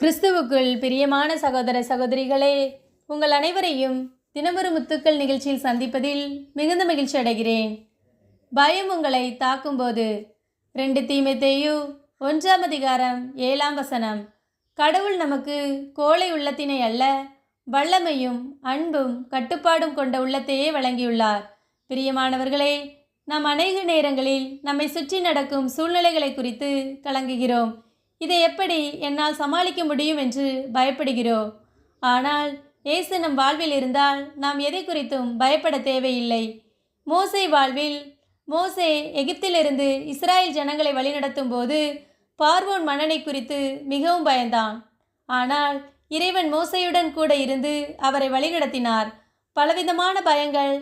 கிறிஸ்துவுக்குள் பிரியமான சகோதர சகோதரிகளே உங்கள் அனைவரையும் தினமொரு முத்துக்கள் நிகழ்ச்சியில் சந்திப்பதில் மிகுந்த மகிழ்ச்சி அடைகிறேன். பயம் உங்களை தாக்கும்போது ரெண்டு தீமைத்தேயு ஒன்றாம் அதிகாரம் ஏழாம் வசனம். கடவுள் நமக்கு கோழை உள்ளத்தினை அல்ல வல்லமையும் அன்பும் கட்டுப்பாடும் கொண்ட உள்ளத்தையே வழங்கியுள்ளார். பிரியமானவர்களே நாம் அநேக நேரங்களில் நம்மை சுற்றி நடக்கும் சூழ்நிலைகளை குறித்து கலங்குகிறோம். இதை எப்படி என்னால் சமாளிக்க முடியும் என்று பயப்படுகிறோம் ஆனால் இயேசு நம் வாழ்வில் இருந்தால் நாம் எதை குறித்தும் பயப்பட தேவையில்லை. மோசை வாழ்வில் மோசே எகிப்திலிருந்து இஸ்ராயேல் ஜனங்களை வழிநடத்தும் போது பார்வோன் மன்னனை குறித்து மிகவும் பயந்தான். ஆனால் இறைவன் மோசையுடன் கூட இருந்து அவரை வழிநடத்தினார். பலவிதமான பயங்கள்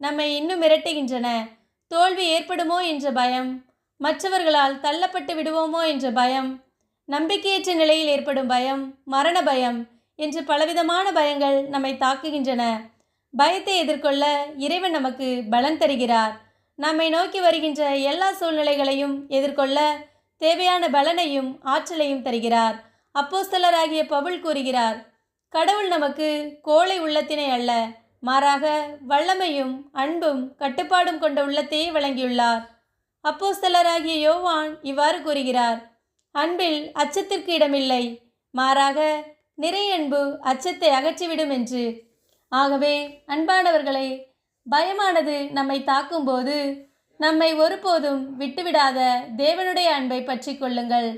நம்மை இன்னும் மிரட்டுகின்றன. தோல்வி ஏற்படுமோ என்ற பயம் மற்றவர்களால் தள்ளப்பட்டு விடுவோமோ என்ற பயம் நம்பிக்கையற்ற நிலையில் ஏற்படும் பயம் மரண பயம் என்று பலவிதமான பயங்கள் நம்மை தாக்குகின்றன. பயத்தை எதிர்கொள்ள இறைவன் நமக்கு பலன் தருகிறார். நம்மை நோக்கி வருகின்ற எல்லா சூழ்நிலைகளையும் எதிர்கொள்ள தேவையான பலனையும் ஆற்றலையும் தருகிறார். அப்போஸ்தலராகிய பவுல் கூறுகிறார் கடவுள் நமக்கு கோழை உள்ளத்தினை அல்ல மாறாக வல்லமையும் அன்பும் கட்டுப்பாடும் கொண்ட உள்ளத்தையே வழங்கியுள்ளார். அப்போஸ்தலராகிய யோவான் இவ்வாறு கூறுகிறார் அன்பில் அச்சத்திற்கு இடமில்லை. மாறாக நிறை அன்பு அச்சத்தை அகற்றிவிடும் என்று. ஆகவே அன்பானவர்களை பயமானது நம்மை தாக்கும்போது நம்மை ஒருபோதும் விட்டுவிடாத தேவனுடைய அன்பை பற்றி கொள்ளுங்கள்.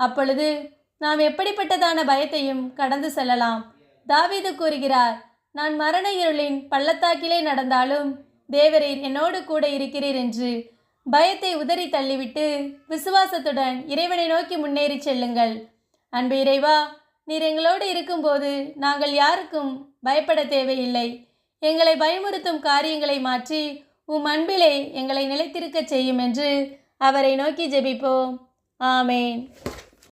அப்பொழுது நாம் எப்படிப்பட்டதான பயத்தையும் கடந்து செல்லலாம். தாவீது கூறுகிறார் நான் மரண இருளின் பள்ளத்தாக்கிலே நடந்தாலும் தேவரீர் என்னோடு கூட இருக்கிறீர் என்று. பயத்தை உதறி தள்ளிவிட்டு விசுவாசத்துடன் இறைவனை நோக்கி முன்னேறி செல்லுங்கள். அன்பு இறைவா நீர் எங்களோடு இருக்கும்போது நாங்கள் யாருக்கும் பயப்பட தேவையில்லை. எங்களை பயமுறுத்தும் காரியங்களை மாற்றி உம் அன்பிலே எங்களை நிலைத்திருக்கச் செய்யும் என்று அவரை நோக்கி ஜெபிப்போம். ஆமேன்.